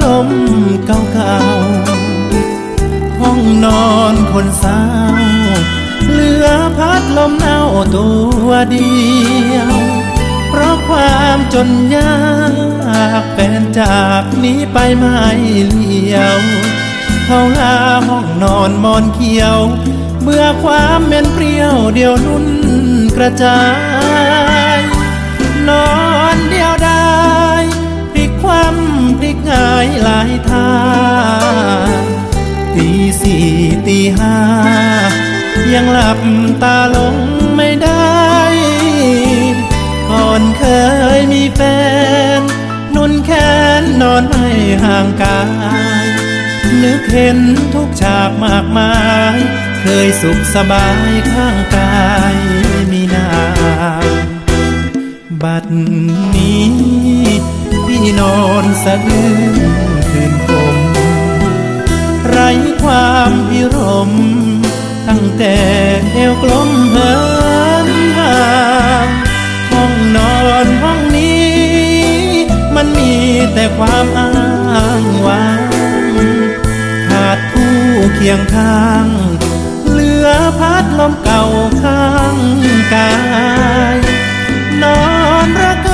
ทมอยู่ข้างพัดลมเก่าๆ ห้องนอนคนเศร้าเหลือพัดลมเน่าตัวเดียว เพราะความจนยากแฟนจากนี้ไปไม่เลี้ยวเขาหาห้องนอนมอนเขียว เบื่อความเหม็นเปรี้ยวเดียวนุ่นกระจาย ยังหลับตาลงไม่ได้ก่อนเคยมีแฟน นุ่นแค้นนอนไม่ห่างกาย นึกเห็นทุกฉากมากมาย เคยสุขสบายข้างกายมีนางบัดนี้พี่นอนสะอื้นคืนคม ไร้ความพิรม แต่เอวกลมเหินห่างห้องนอนห้องนี้ มันมีแต่ความอ้างว้างขาดคู่เคียงข้าง เหลือพัดลมเก่าข้างกาย นอนระก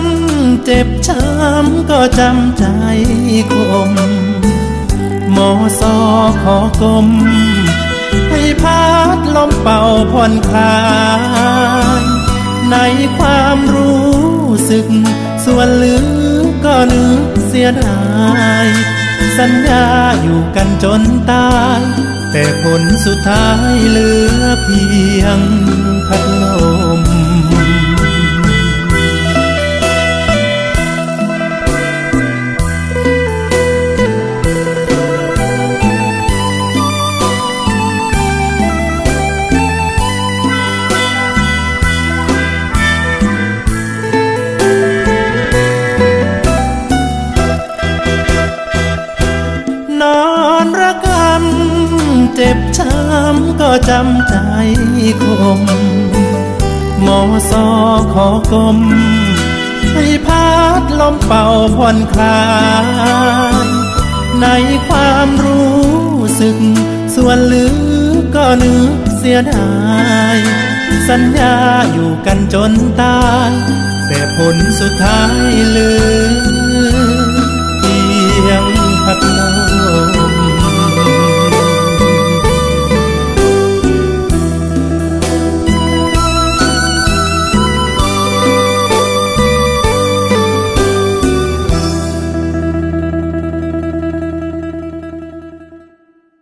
ำเจ็บช้ำก็จำใจคมหมอสอขอกลม พัดลมเป่าผ่อนคลาย ในความรู้สึก ส่วนลึกก็นึกเสียดาย สัญญาอยู่กันจนตาย แต่ผลสุดท้ายเหลือเพียง ระกำเจ็บช้ำก็จำใจคมหมอสอขอกลมให้พัดลมเป่าผ่อนคลายในความรู้สึก ส่วนลึกก็นึกเสียดาย สัญญาอยู่กันจนตาย แต่ผลสุดท้ายลือ